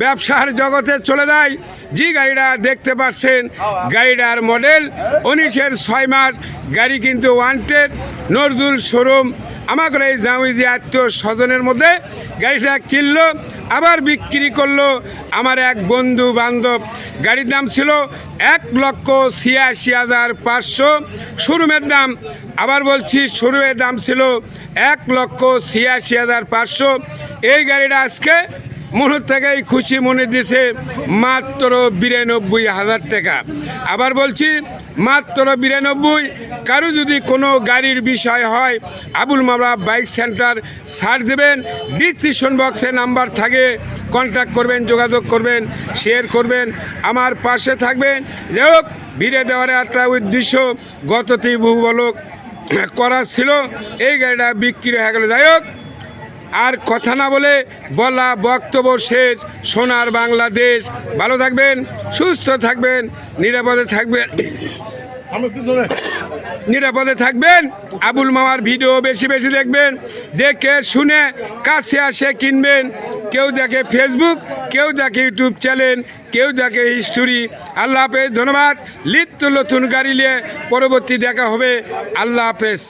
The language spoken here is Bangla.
ব্যবসার জগতে চলে যায়। যে গাড়িটা দেখতে পাচ্ছেন, গাড়িটার মডেল উনিশের ছয় মাস, গাড়ি কিন্তু ওয়ান্টেড নজরুল শোরুম আমাকে এই যে আত্মীয় স্বজনের মধ্যে গাড়িটা কিনলো, আবার বিক্রি করল। আমার এক বন্ধু বান্ধব, গাড়ির দাম ছিল এক লক্ষ ছিয়াশি হাজার পাঁচশো। শোরুমের দাম, আবার বলছি শোরুমের দাম ছিল এক লক্ষ ছিয়াশি হাজার পাঁচশো। এই গাড়িটা আজকে মনের থেকেই খুশি মনে দিছে মাত্র বিরানব্বই হাজার টাকা। আবার বলছি, মাত্র বিরানব্বই, কারও যদি কোনো গাড়ির বিষয় হয়, আবুল মামলা বাইক সেন্টার ছাড় দেবেন, ডিসক্রিপশন বক্সে নাম্বার থাকে কন্ট্যাক্ট করবেন, যোগাযোগ করবেন, শেয়ার করবেন, আমার পাশে থাকবেন। যাই হোক ভিড়ে দেওয়ার একটা উদ্দেশ্য গততেই বহু বলক করা ছিল, এই গাড়িটা বিক্রি হয়ে গেল। যাই হোক আর কথা না বলে বলা বক্তব্য শেষ। সোনার বাংলাদেশ। ভালো থাকবেন, সুস্থ থাকবেন, নিরাপদে থাকবেন। নিরাপদে থাকবেন। আবুল মামার ভিডিও বেশি বেশি দেখবেন। দেখে শুনে কাছে আসে কিনবেন। কেউ দেখে ফেসবুক কেউ দেখে ইউটিউব চ্যানেল কেউ দেখে হিস্টোরি আল্লাহ হাফেজ, ধন্যবাদ। লিপ্ত নতুন গাড়ি নিয়ে পরবর্তী দেখা হবে। আল্লাহ হাফেজ।